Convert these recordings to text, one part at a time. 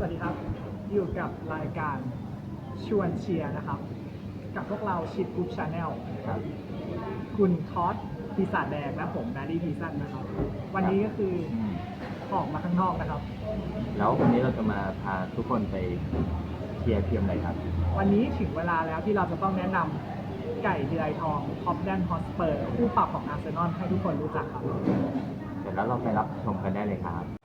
สวัสดีครับ อยู่กับรายการชวนเชียร์นะครับ กับพวกเราชิดกรุ๊ปชาแนลครับคุณท็อตปีศาจแดงและผมนาดีพีซันนะครับ วันนี้ก็คือออกมาข้างนอกนะครับ แล้ววันนี้เราจะมาพาทุกคนไปเชียร์ทีมอะไรครับ วันนี้ถึงเวลาแล้วที่เราจะต้องแนะนำไก่เดือยทองท็อปแดนฮอสเปอร์คู่ปรับของอาร์เซนอลให้ทุกคนรู้จักครับ เสร็จแล้วเราไปรับชมกันได้เลยครับ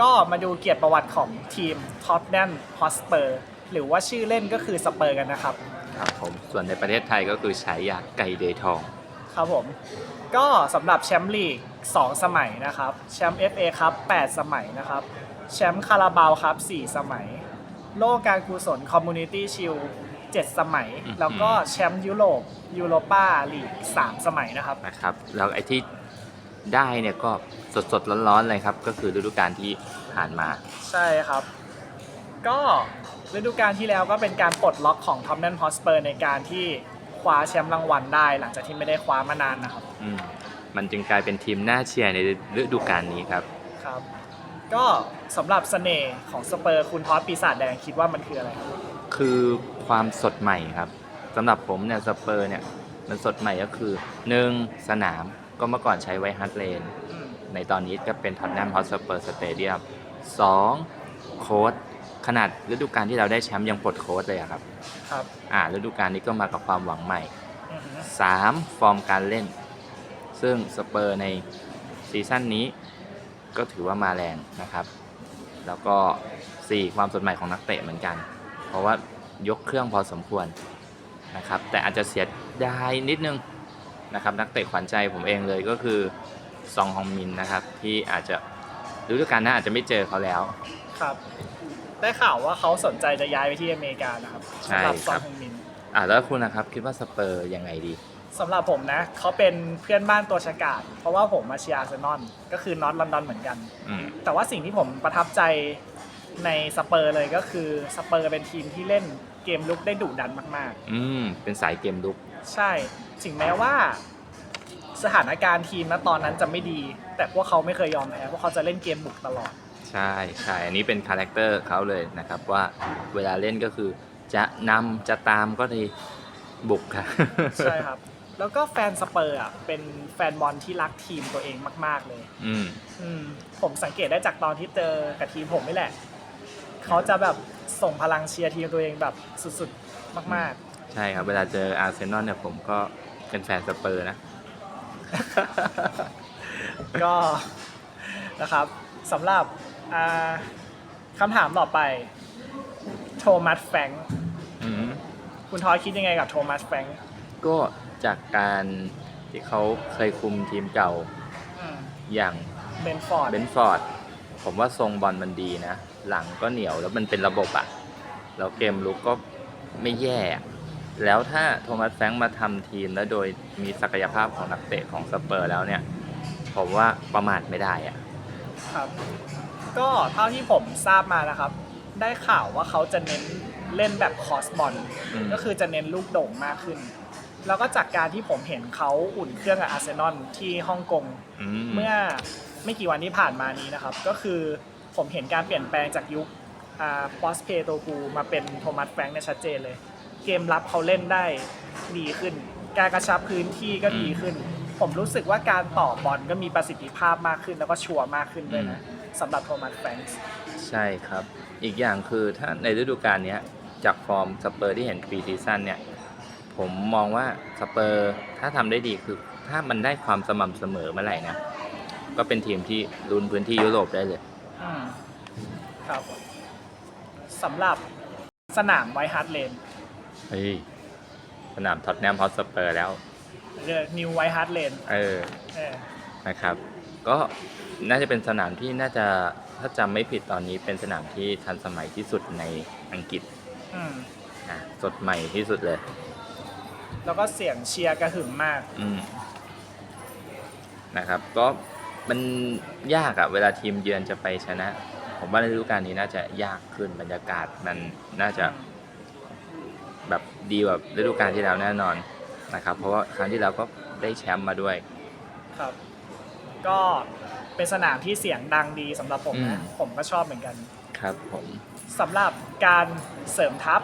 ก็มาดูเกียรติประวัติของทีมท็อปแดนฮอสเปอร์หรือว่าชื่อเล่นก็คือสเปอร์กันนะครับ ครับผมส่วนในประเทศไทยก็คือฉายาไก่เดยทอง ครับผม ก็สำหรับแชมป์ลีก 2 สมัยนะครับ แชมป์ FA ครับ 8 สมัยนะครับ แชมป์คาราบาวครับ 4 สมัย โลกการกุศลคอมมูนิตี้ชิล7 สมัย อืมแล้วก็แชมป์ยุโรปยูโรปาลีก 3 สมัยนะครับ นะครับ แล้วไอ้ที่ ได้เนี่ยก็สดสดๆร้อนๆเลยครับ ก็คือฤดูกาลที่ผ่านมา ใช่ครับ ก็ฤดูกาลที่แล้วก็เป็นการปลดล็อกของทอม n น n ฮอสเปอร์ในการที่คว้าแชมป์รางวัลได้ หลังจากที่ไม่ได้คว้ามานานนะครับอืมมันจึงกลายเป็นทีมน่าเชียร์ในฤดูกาลนี้ครับครับ ก็สำหรับเสน่ห์ของสเปอร์คุณทอสปีศาจแดงคิดว่ามันคืออะไรครับคือความสดใหม่ครับสำหรับผมเนี่ยสเปอร์เนี่ยมันสดใหม่ก็คือ 1. สนาม ก็เมื่อก่อนใช้ไว้ฮัตเลนอืมในตอนนี้ก็เป็นท็อตแนมฮอตสเปอร์สเตเดียม 2. โค้ดขนาดฤดูกาลที่เราได้แชมป์ยังปลดโค้ดเลยอะครับครับอ่าฤดูกาลนี้ก็มากับความหวังใหม่อือฮึ 3. ฟอร์มการเล่น ซึ่งสเปอร์ในซีซั่นนี้ก็ถือว่ามาแรงนะครับ แล้วก็ 4. ความสดใหม่ของนักเตะเหมือนกัน เพราะว่ายกเครื่องพอสมควรนะครับ แต่อาจจะเสียดายนิดนึง นะครับนักเตะขวัญใจผมเองเลยก็คือซองฮองมินนะครับ ที่อาจจะฤดูกาลหน้าอาจจะไม่เจอเขาแล้ว ครับ ได้ข่าวว่าเขาสนใจจะย้ายไปที่อเมริกานะครับใช่สำหรับซคอรังบฮึงมิน อ่าแล้วคุณนะครับคิดว่าสเปอร์ยังไงดี สำหรับผมนะเขาเป็นเพื่อนบ้านตัวฉกาจเพราะว่าผมมาเชียร์อาร์เซนอลก็คือนอตลอนดอนเหมือนกัน อืม แต่ว่าสิ่งที่ผมประทับใจในสเปอร์เลยก็คือสเปอร์เป็นทีมที่เล่นเกมลุกได้ดุดันมากอืม เป็นสายเกมลุกๆ ใช่ถึงแม้ว่า สถานการณ์ทีมณตอนนั้นจะไม่ดี แต่พวกเขาไม่เคยยอมแพ้พวกเขาจะเล่นเกมบุกตลอด ใช่ใช่อันนี้เป็นคาแรคเตอร์เขาเลยนะครับว่าเวลาเล่นก็คือจะนำจะตามก็ดีบุกครับใช่ครับ แล้วก็แฟนสเปอร์อะเป็นแฟนบอลที่รักทีมตัวเองมาก ๆเลย อืม อืมผมสังเกตได้จากตอนที่เจอกับทีมผมนี่แหละ เขาจะแบบส่งพลังเชียร์ทีมตัวเองแบบสุดๆ มาก ใช่ครับ เวลาเจออาร์เซนอลเนี่ยผมก็เป็นแฟนสเปอร์นะๆก็นะครับสำหรับอ่าคำถามต่อไป โทมัสแฟรงค์อืมคุณทอยคิดยังไงกับโทมัสแฟรงค์ก็จากการที่เขาเคยคุมทีมเก่าอย่างเบนฟอร์ดเบนฟอร์ดผมว่าทรงบอลมันดีนะ หลังก็เหนียวแล้วมันเป็นระบบอะแล้วเกมลุกก็ไม่แย่อะ แล้วถ้าโทมัสแฟรงค์มาทำทีมแล้วโดยมีศักยภาพของนักเตะของสเปอร์แล้วเนี่ย ผมว่าประมาทไม่ได้อะครับ ก็เท่าที่ผมทราบมานะครับ ได้ข่าวว่าเขาจะเน้นเล่นแบบคอสบอลอืมก็คือจะเน้นลูกโด่งมากขึ้น แล้วก็จากการที่ผมเห็นเขาอุ่นเครื่องกับอาร์เซนอลที่ฮ่องกงมเมื่อไม่กี่วันที่ผ่านมานี้นะครับ ก็คือผมเห็นการเปลี่ยนแปลงจากยุคอ่าปอสเพโตกูมาเป็นโทมัสแฟรงค์เนี่ยชัดเจนเลย เกมรับเขาเล่นได้ดีขึ้น การกระชับพื้นที่ก็ดีขึ้น ผมรู้สึกว่าการต่อบอลก็มีประสิทธิภาพมากขึ้น แล้วก็ชัวร์มากขึ้นด้วยนะสำหรับโทมัสแฟรงค์ใช่ครับ อีกอย่างคือถ้าในฤดูกาลเนี้ยจากฟอร์มสเปอร์ที่เห็นปีซีซั่นเนี่ย ผมมองว่าสเปอร์ถ้าทำได้ดีคือ ถ้ามันได้ความสม่ำเสมอเมื่อไหร่นะ ก็เป็นทีมที่ลุ้นพื้นที่ยุโรปได้เลยอืมครับสำหรับสนามไวท์ฮาร์ดเลน เฮ้ยสนามท็อตแนมฮอตสเปอร์แล้วเรียกนิวไวท์ฮาร์ดเลนเออเออนะครับ ก็น่าจะเป็นสนามที่น่าจะถ้าจำไม่ผิดตอนนี้เป็นสนามที่ทันสมัยที่สุดในอังกฤษอืมอะสดใหม่ที่สุดเลย แล้วก็เสียงเชียร์กระหึ่มมากอืมนะครับ ก็มันยากอะเวลาทีมเยือนจะไปชนะ ผมว่าในฤดูกาลนี้น่าจะยากขึ้นบรรยากาศมันน่าจะ แบบดีกว่าฤดูกาลที่แล้วแน่นอนนะครับ เพราะว่าครั้งที่แล้วก็ได้แชมป์มาด้วย ครับ ก็เเป็นสนามที่เสียงดังดีสำหรับผมอืนะมผมก็ชอบเหมือนกันครับผมสำหรับการเสริมทัพ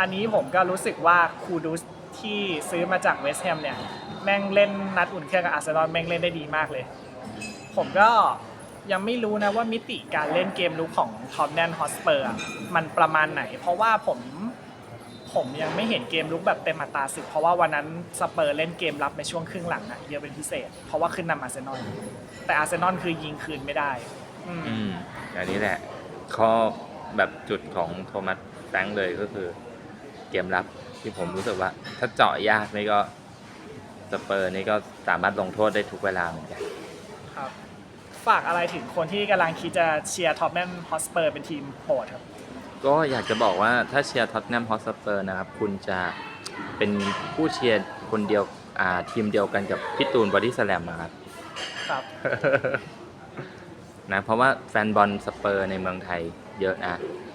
อันนี้ผมก็รู้สึกว่าคูดูสที่ซื้อมาจากเวสต์แฮมเนี่ย แม่งเล่นนัดอุ่นเครื่องกับอาร์เซนอลแม่งเล่นได้ดีมากเลย ผมก็ยังไม่รู้นะว่ามิติการเล่นเกมลุกของทอมแดนฮอสเปอร์มันประมาณไหน เพราะว่าผม ผมยังไม่เห็นเกมลุกแบบเต็มอัตราสิบเพราะว่าวันนั้นสเปอร์เล่นเกมรับในช่วงครึ่งหลังอะเยอะเป็นพิเศษ เพราะว่าขึ้นนำอาร์เซนอลแต่อาร์เซนอลคือยิงคืนไม่ได้อืมอืมอันนี้แหละ ข้อแบบจุดของโทมัสแฟรงค์เลยก็คือ เกมรับที่ผมรู้สึกว่า ถ้าเจาะยากนี่ก็สเปอร์นี่ก็สามารถลงโทษได้ทุกเวลาเหมือนกัน ครับ ฝากอะไรถึงคนที่กำลังคิดจะเชียร์ท็อปแมนฮอสเปอร์เป็นทีมโปรดครับ ก็อยากจะบอกว่าถ้าเชียร์ท็อตแนมฮอสเปอร์นะครับ คุณจะเป็นผู้เชียร์คนเดียวอ่าทีมเดียวกันกับพี่ตูนบอดี้สแลมนะครับ ครับ นะเพราะว่าแฟนบอลสเปอร์ในเมืองไทยเยอะนะ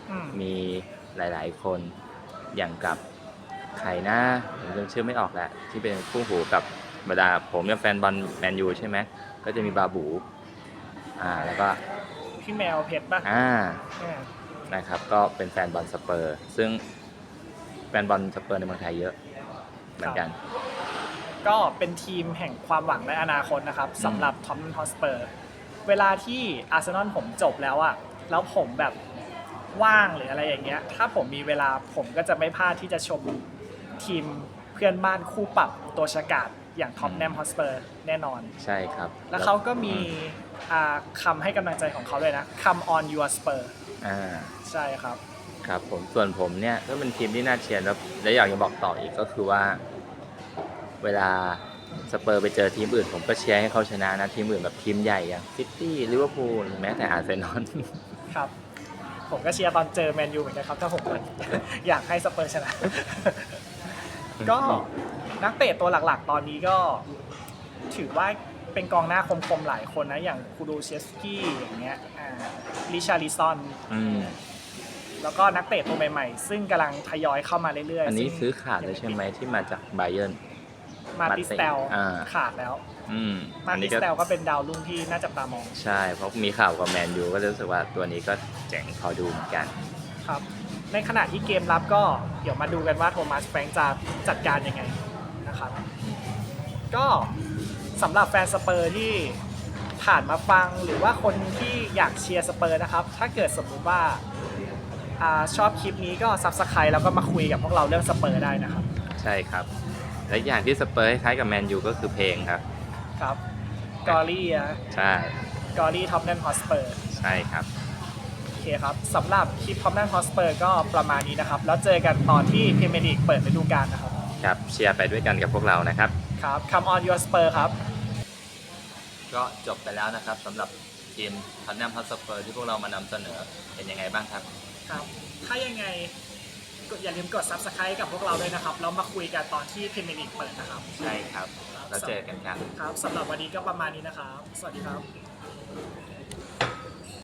อืมมีหลาย ๆ คนอย่างกับไข่หน้าผมจำชื่อไม่ออกแหละ ที่เป็นคู่หูกับเวลาผมกับแฟนบอลแมนยูใช่ไหมก็จะมีบาบู อ่าแล้วก็พี่แมวเพชรป่ะอ่าอืม นะครับก็เป็นแฟนบอลสเปอร์ ซึ่งแฟนบอลสเปอร์ในเมืองไทยเยอะเหมือนกัน ก็เป็นทีมแห่งความหวังในอนาคตนะครับสำหรับท็อปแมนฮอสเปอร์เวลาที่อาร์เซนอลผมจบแล้วอะแล้วผมแบบว่างหรืออะไรอย่างเงี้ย ถ้าผมมีเวลาผมก็จะไม่พลาดที่จะชมทีมเพื่อนบ้านคู่ปรับตัวฉกาดอย่างท็อปแนมฮอสเปอร์แน่นอน ใช่ครับ แล้วเขาก็มีอ่าคำให้กำลังใจของเขาเลยนะ Come on your spur อ่าใช่ครับ ครับผมส่วนผมเนี่ยก็เป็นทีมที่น่าเชียร์แล้วและอยากจะบอกต่ออีกก็คือว่า เวลาสเปอร์ไปเจอทีมอื่น ผมก็เชียร์ให้เขาชนะนะ ทีมอื่นแบบทีมใหญ่อย่างซิตี้ลิเวอร์พูลแม้แต่อาร์เซนอลครับ ผมก็เชียร์ตอนเจอแมนยูเหมือนกันครับ ถ้าผมอยากให้สเปอร์ชนะ ก็นักเตะตัวหลักๆ ตอนนี้ก็ถือว่า เป็นกองหน้าคมๆหลายคนนะ อย่างคูดูเชสกี้อย่างเงี้ยอ่าลิชาริซอน อืมแล้วก็นักเตะตัวใหม่ๆ ซึ่งกำลังทยอยเข้ามาเรื่อยๆอันนี้ซึ่งซื้อขาดเลยใช่ไหมที่มาจากไบเย r ร์นมาติสเตลอ่าขาดแล้ว อืมมาอันตินี้สก็เตลก็เป็นดาวรุ่งที่น่าจับตามอง ใช่ เพราะมีข่าวกับแมนยูก็รู้สึกว่าตัวนี้ก็เจ๋งพอดูเหมือนกัน ครับ ในขณะที่เกมรับก็เดี๋ยวมาดูกันว่าโทมัสแฟรงค์จะจัดการยังไงนะครับ ก็ สำหรับแฟนสเปอร์ที่ผ่านมาฟังหรือว่าคนที่อยากเชียร์สเปอร์นะครับ ถ้าเกิดสมมุติว่าอาชอบคลิปนี้ก็ซับสไครต์แล้วก็มาคุยกับพวกเราเรื่องสเปอร์ได้นะครับ ใช่ครับ และอย่างที่สเปอร์คล้ายๆกับแมนยูก็คือเพลงครับ ครับกอรี่อะใช่กอรี่ท็อปแนนฮอสเปอร์ใช่ครับโอเคครับสำหรับคลิปท็อปแนนฮอสเปอร์ก็ประมาณนี้นะครับ แล้วเจอกันตอนที่พรีเมียร์ลีกเปิดฤดูกาลนะครับ ครับเชียร์ไปด้วยกันกับพวกเรานะครับ ครับ Come on your Spur ครับ ก็จบไปแล้วนะครับสำหรับทีมทันแนมพัสเปอร์ที่พวกเรามานำเสนอเป็นยังไงบ้างครับ ครับ ถ้ายังไงกดอย่าลืมกด Subscribe กับพวกเราด้วยนะครับ แล้วมาคุยกันตอนที่พรีเมียร์ลีกเปิดนะครับ ใช่ครับ แล้วเจอกันครับ ครับสำหรับวันนี้ก็ประมาณนี้นะครับ สวัสดีครับ